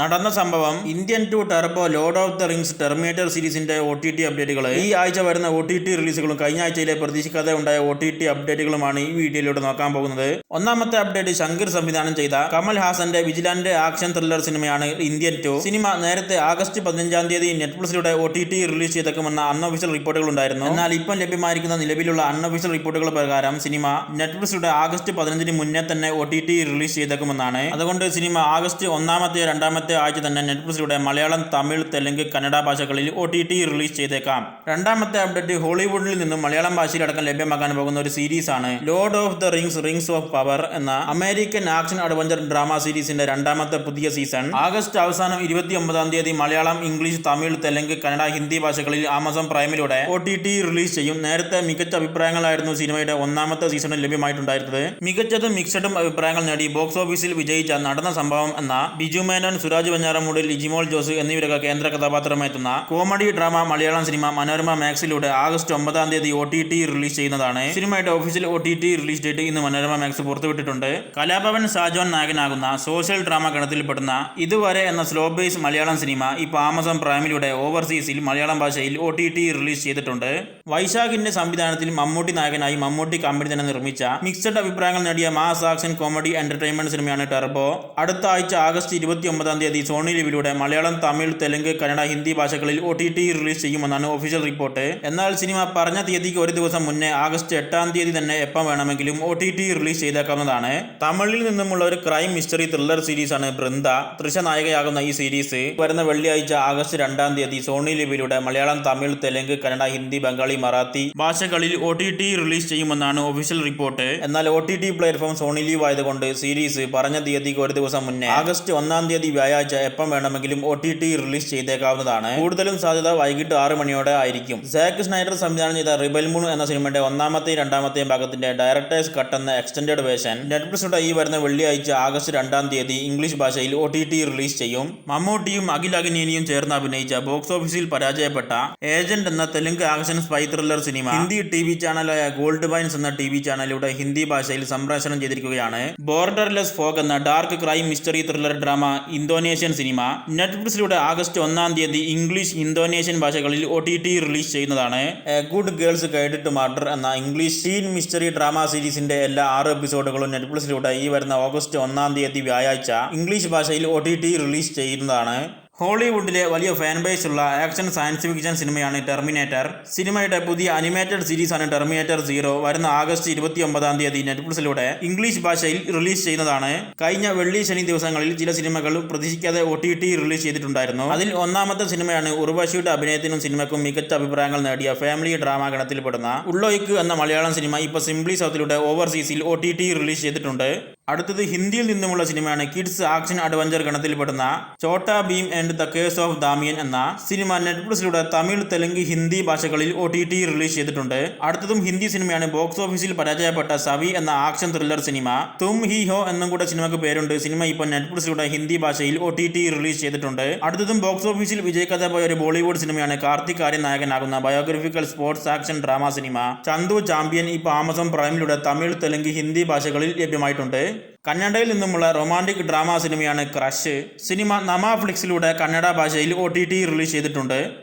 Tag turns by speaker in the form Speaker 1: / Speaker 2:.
Speaker 1: നടന്ന സംഭവം Indian two Turbo Lord of the Rings Terminator സീരീസിന്റെ ഒ ടി ടി അപ്ഡേറ്റുകൾ ഈ ആഴ്ച വരുന്ന ഒ ടി ടി റിലീസുകളും കഴിഞ്ഞ ആഴ്ചയിലെ പ്രതീക്ഷിക്കാതെ ഉണ്ടായ ഒ ടി ടി അപ്ഡേറ്റുകളുമാണ് ഈ വീഡിയോയിലൂടെ നോക്കാൻ പോകുന്നത്. ഒന്നാമത്തെ അപ്ഡേറ്റ് ശങ്കർ സംവിധാനം ചെയ്ത കമൽ ഹാസന്റെ വിജിലാന്റ് ആക്ഷൻ ത്രില്ലർ സിനിമയാണ് ഇന്ത്യൻ ടു സിനിമ നേരത്തെ ആഗസ്റ്റ് പതിനഞ്ചാം തീയതി നെറ്റ്ഫ്ലിക്സിലൂടെ ഒ ടി ടി റിലീസ് ചെയ്തേക്കുമെന്ന അൺഒഫീഷ്യൽ റിപ്പോർട്ടുകൾ ഉണ്ടായിരുന്നു. എന്നാൽ ഇപ്പം ലഭ്യമായിരിക്കുന്ന നിലവിലുള്ള അൺഒഫീഷ്യൽ റിപ്പോർട്ടുകൾ പ്രകാരം സിനിമ നെറ്റ്ഫ്ലിക്സിലൂടെ ആഗസ്റ്റ് പതിനഞ്ചിന് മുന്നേ തന്നെ ഒ ടി ടി റിലീസ് ചെയ്തേക്കുമെന്നാണ്. അതുകൊണ്ട് സിനിമ ആഗസ്റ്റ് ഒന്നാമത്തെയോ രണ്ടാമത്തെ ആഴ്ച തന്നെ നെറ്റ്ഫ്ലിക്സിലൂടെ മലയാളം തമിഴ് തെലുങ്ക് കന്നഡ ഭാഷകളിൽ ഒ ടി ടി റിലീസ് ചെയ്തേക്കാം. രണ്ടാമത്തെ അപ്ഡേറ്റ് ഹോളിവുഡിൽ നിന്നും മലയാളം ഭാഷയിലടക്കം ലഭ്യമാക്കാൻ പോകുന്ന ഒരു സീരീസ് ആണ് Lord of the Rings Rings of Power എന്ന അമേരിക്കൻ ആക്ഷൻ അഡ്വഞ്ചർ ഡ്രാമ സീരീസിന്റെ രണ്ടാമത്തെ പുതിയ സീസൺ. ആഗസ്റ്റ് അവസാനം ഇരുപത്തി ഒമ്പതാം തീയതി മലയാളം ഇംഗ്ലീഷ് തമിഴ് തെലുങ്ക് കന്നഡ ഹിന്ദി ഭാഷകളിൽ ആമസോൺ പ്രൈമിലൂടെ ഒ ടി ടി റിലീസ് ചെയ്യും. നേരത്തെ മികച്ച അഭിപ്രായങ്ങളായിരുന്നു സിനിമയുടെ ഒന്നാമത്തെ സീസണിൽ ലഭ്യമായിട്ടുണ്ടായിരുന്നത്. മികച്ചതും മിക്സഡും അഭിപ്രായങ്ങൾ നേടി ബോക്സ് ഓഫീസിൽ വിജയിച്ച നടന്ന സംഭവം എന്ന ബിജു മേനോൻ സുരാജ് വെഞ്ഞാറമൂട് ലിജിമോൾ ജോസ് എന്നിവരൊക്കെ കേന്ദ്ര കഥാപാത്രമെത്തുന്ന comedy drama Malayalam cinema Manorama മാക്സിലൂടെ August ഒമ്പതാം തീയതി ഒ ടി ടി റിലീസ് ചെയ്യുന്നതാണ്. സിനിമയുടെ official O T T release date ഇന്ന് മനോരമ മാക്സ് പുറത്തുവിട്ടിട്ടുണ്ട്. കലാഭവൻ സാജോൻ നായകനാകുന്ന സോഷ്യൽ ഡ്രാമ ഗണത്തിൽപ്പെടുന്ന ഇതുവരെ എന്ന സ്ലോ ബേസ് മലയാളം സിനിമ ഇപ്പോൾ ആമസോൺ പ്രൈമിലൂടെ ഓവർസീസിൽ മലയാളം ഭാഷയിൽ ഒ ടി ടി റിലീസ് ചെയ്തിട്ടുണ്ട്. വൈശാഖിന്റെ സംവിധാനത്തിൽ മമ്മൂട്ടി നായകനായി മമ്മൂട്ടി കമ്പനി തന്നെ നിർമ്മിച്ച മിക്സഡ് അഭിപ്രായങ്ങൾ നേടിയ മാസ് ആക്ഷൻ കോമഡി എന്റർടൈൻമെന്റ് സിനിമയാണ് ടെർബോ. അടുത്ത ആഴ്ച ആഗസ്റ്റ് ഇരുപത്തി തീയതി സോണി ലിവിലൂടെ മലയാളം തമിഴ് തെലുങ്ക് കന്നഡ ഹിന്ദി ഭാഷകളിൽ ഒ ടി ടി റിലീസ് ചെയ്യുമെന്നാണ് ഒഫീഷ്യൽ റിപ്പോർട്ട് എന്നാൽ സിനിമ പറഞ്ഞ തീയതിക്ക് ഒരു ദിവസം മുന്നേ ആഗസ്റ്റ് എട്ടാം തീയതി തന്നെ എപ്പം വേണമെങ്കിലും ഒ ടി ടി റിലീസ് ചെയ്തേക്കാവുന്നതാണ്. തമിഴിൽ നിന്നുമുള്ള ഒരു ക്രൈം മിസ്റ്ററി ത്രില്ലർ സീരീസാണ് ബൃന്ദ. തൃശ നായികയാകുന്ന ഈ സീരീസ് വരുന്ന വെള്ളിയാഴ്ച ആഗസ്റ്റ് രണ്ടാം തീയതി സോണി ലിവിലൂടെ മലയാളം തമിഴ് തെലുങ്ക് കന്നഡ ഹിന്ദി ബംഗാളി മറാത്തി ഭാഷകളിൽ ഒ ടി ടി റിലീസ് ചെയ്യുമെന്നാണ് ഒഫീഷ്യൽ റിപ്പോർട്ട് എന്നാൽ O T T platform Sony LIV ആയതുകൊണ്ട് സീരീസ് പറഞ്ഞ തീയതിക്ക് ഒരു ദിവസം മുന്നേ ആഗസ്റ്റ് ഒന്നാം തീയതി വ്യാഴാഴ്ച എപ്പം വേണമെങ്കിലും ഒ ടി ടി റിലീസ് ചെയ്തേക്കാവുന്നതാണ്. കൂടുതലും സാധ്യത വൈകിട്ട് ആറ് മണിയോടെ ആയിരിക്കും. സാക്ക് സ്നൈഡർ സംവിധാനം ചെയ്ത റിബൽ മൂൺ എന്ന സിനിമയുടെ ഒന്നാമത്തെയും രണ്ടാമത്തെയും ഭാഗത്തിന്റെ ഡയറക്ടേഴ്സ് കട്ട് എന്ന എക്സ്റ്റൻഡ് വേർഷൻ നെറ്റ്ഫ്ലിക്സിലൂടെ ഈ വരുന്ന വെള്ളിയാഴ്ച ആഗസ്റ്റ് രണ്ടാം തീയതി ഇംഗ്ലീഷ് ഭാഷയിൽ ഒ ടി ടി റിലീസ് ചെയ്യും. മമ്മൂട്ടിയും അഖിൽ അഗ്നിയനിയും ചേർന്ന് അഭിനയിച്ച ബോക്സ് ഓഫീസിൽ പരാജയപ്പെട്ട ഏജന്റ് എന്ന Telugu action spy thriller cinema. Hindi T V ചാനലായ ഗോൾഡ് വൈൻസ് എന്ന ടി വി ചാനലിലൂടെ ഹിന്ദി ഭാഷയിൽ സംപ്രേഷണം ചെയ്തിരിക്കുകയാണ്. ബോർഡർലെസ് ഫോഗ് എന്ന dark crime mystery thriller drama Indonesian cinema. നെറ്റ്ഫ്ലിക്സിലൂടെ ആഗസ്റ്റ് ഒന്നാം തീയതി ഇംഗ്ലീഷ് ഇന്തോനേഷ്യൻ ഭാഷകളിൽ ഒ ടി ടി റിലീസ് ചെയ്യുന്നതാണ്. Good girls guide to murder എന്ന ഇംഗ്ലീഷ് ടീൻ മിസ്റ്ററി ഡ്രാമ സീരീസിന്റെ എല്ലാ ആറ് എപ്പിസോഡുകളും നെറ്റ്ഫ്ലിക്സിലൂടെ ഈ വരുന്ന ഓഗസ്റ്റ് ഒന്നാം തീയതി വ്യാഴാഴ്ച ഇംഗ്ലീഷ് ഭാഷയിൽ ഒ ടി ടി റിലീസ് ചെയ്യുന്നതാണ്. ഹോളിവുഡിലെ വലിയ ഫാൻ ബേസ് ഉള്ള ആക്ഷൻ സയൻസ് ഫിക്ഷൻ സിനിമയാണ് ടെർമിനേറ്റർ. സിനിമയുടെ പുതിയ അനിമേറ്റഡ് സീരീസാണ് ടെർമിനേറ്റർ സീറോ. വരുന്ന ആഗസ്റ്റ് ഇരുപത്തി ഒമ്പതാം തീയതി നെറ്റ്ഫ്ലിക്സിലൂടെ ഇംഗ്ലീഷ് ഭാഷയിൽ റിലീസ് ചെയ്യുന്നതാണ് കഴിഞ്ഞ വെള്ളി ശനി ദിവസങ്ങളിൽ ചില സിനിമകൾ പ്രതീക്ഷിക്കാതെ ഒ ടി ടി റിലീസ് ചെയ്തിട്ടുണ്ടായിരുന്നു. അതിൽ ഒന്നാമത്തെ സിനിമയാണ് ഉർവശിയുടെ അഭിനയത്തിനും സിനിമയ്ക്കും മികച്ച അഭിപ്രായങ്ങൾ നേടിയ ഫാമിലി ഡ്രാമ ഗണത്തിൽപ്പെടുന്ന ഉള്ളോയ്ക്ക് എന്ന മലയാളം സിനിമ ഇപ്പോൾ സിംപ്ലി സൗത്തിലൂടെ ഓവർസീസിൽ ഒ ടി ടി റിലീസ് ചെയ്തിട്ടുണ്ട്. അടുത്തത് ഹിന്ദിയിൽ നിന്നുമുള്ള സിനിമയാണ് kids action adventure ഗണത്തിൽപ്പെടുന്ന Chhota Bheem and the case of Damyaan എന്ന സിനിമ നെറ്റ്ഫ്ലിക്സിലൂടെ തമിഴ് തെലുങ്ക് ഹിന്ദി ഭാഷകളിൽ ഒ ടി ടി റിലീസ് ചെയ്തിട്ടുണ്ട്. അടുത്തതും ഹിന്ദി സിനിമയാണ് ബോക്സ് ഓഫീസിൽ പരാജയപ്പെട്ട സവി എന്ന ആക്ഷൻ ത്രില്ലർ സിനിമ. തും ഹി ഹോ എന്നും കൂടെ സിനിമയ്ക്ക് പേരുണ്ട്. സിനിമ ഇപ്പോൾ നെറ്റ്ഫ്ലിക്സിലൂടെ ഹിന്ദി ഭാഷയിൽ ഒ ടി ടി റിലീസ് ചെയ്തിട്ടുണ്ട്. അടുത്തതും ബോക്സ് ഓഫീസിൽ വിജയിക്കാതെ പോയ ഒരു ബോളിവുഡ് സിനിമയാണ് കാർത്തിക് ആര്യൻ നായകനാകുന്ന biographical sports action drama cinema. Chandu champion ഇപ്പോൾ ആമസോൺ പ്രൈമിലൂടെ തമിഴ് തെലുങ്ക് ഹിന്ദി ഭാഷകളിൽ ലഭ്യമായിട്ടുണ്ട്. കന്നഡയിൽ നിന്നുമുള്ള റൊമാന്റിക് ഡ്രാമ സിനിമയാണ് ക്രഷ്. സിനിമ നമാഫ്ലിക്സിലൂടെ കന്നഡ ഭാഷയിൽ ഒ ടി ടി റിലീസ് ചെയ്തിട്ടുണ്ട്.